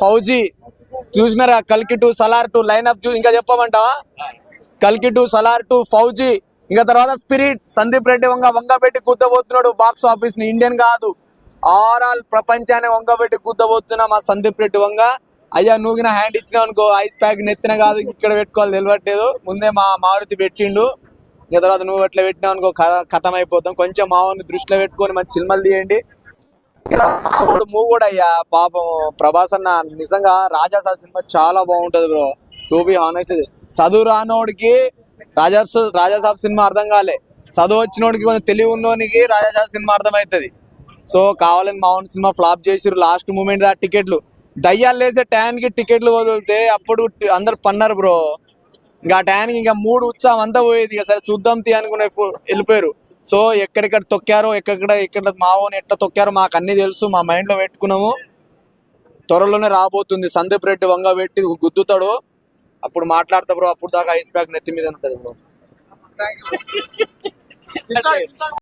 ఫౌజీ చూసినారా? కల్కి to Salaar to line up చూ ఇంకా చెప్పమంటావా? కల్కి టు సలార్ టు ఫౌజీ. ఇంకా తర్వాత స్పిరిట్ సందీప్ రెడ్డి వంగ వంగబెట్టి కూర్చోబోతున్నాడు బాక్స్ ఆఫీస్ని. ఇండియన్ కాదు. ఆల్ ప్రపంచాన్ని వంగబెట్టి కూర్చోబోతున్నా మా సందీప్ రెడ్డి వంగ. అయ్యా నూగిన హ్యాండ్ ఇచ్చినావు అనుకో ఐస్ ప్యాక్ నెత్తిన కాదు ఇక్కడ పెట్టుకోవాలి తెలియట్లేదు ముందే మా మారుతి పెట్టిండు. ఇంకా తర్వాత నువ్వు ఎట్లా పెట్టినావు అనుకో కథం అయిపోతాం కొంచెం మావుని దృష్టిలో పెట్టుకొని మంచి సినిమాలు తీయండి. ఇప్పుడు మూవ్ కూడా అయ్యా పాపం ప్రభాస్ అన్న నిజంగా రాజాసాబ్ సినిమా చాలా బాగుంటది బ్రో. టూ బి హానెస్ట్ చదువు రానోడికి రాజా రాజాసాబ్ సినిమా అర్థం కాలే. చదువు వచ్చినోడికి కొంచెం తెలివి ఉన్నోనికి రాజాసాబ్ సినిమా అర్థమవుతుంది సో కావాలని మామూలు సినిమా ఫ్లాప్ చేసిరు లాస్ట్ మూమెంట్ దా టికెట్లు. దయ్యాలు లేసే టైం కి టికెట్లు వదిలితే అప్పుడు అందరు పన్నారు బ్రో. ఇంకా ఆ ఇంకా మూడు ఉత్సాహం అంతా పోయేది ఇక సరే చూద్దాం తీ అనుకునే వెళ్ళిపోయారు. సో ఎక్కడెక్కడ తొక్కారో ఎక్కడ ఎక్కడ మావోని ఎట్లా తొక్కారో మాకు అన్ని తెలుసు మా మైండ్లో పెట్టుకున్నాము. త్వరలోనే రాబోతుంది. సందీప్ రెడ్డి వంగ పెట్టి గుద్దుతాడు. అప్పుడు మాట్లాడతా బ్రో అప్పుడు దాకా ఐస్ ప్యాక్ నెత్తి మీద ఉంటుంది బ్రో.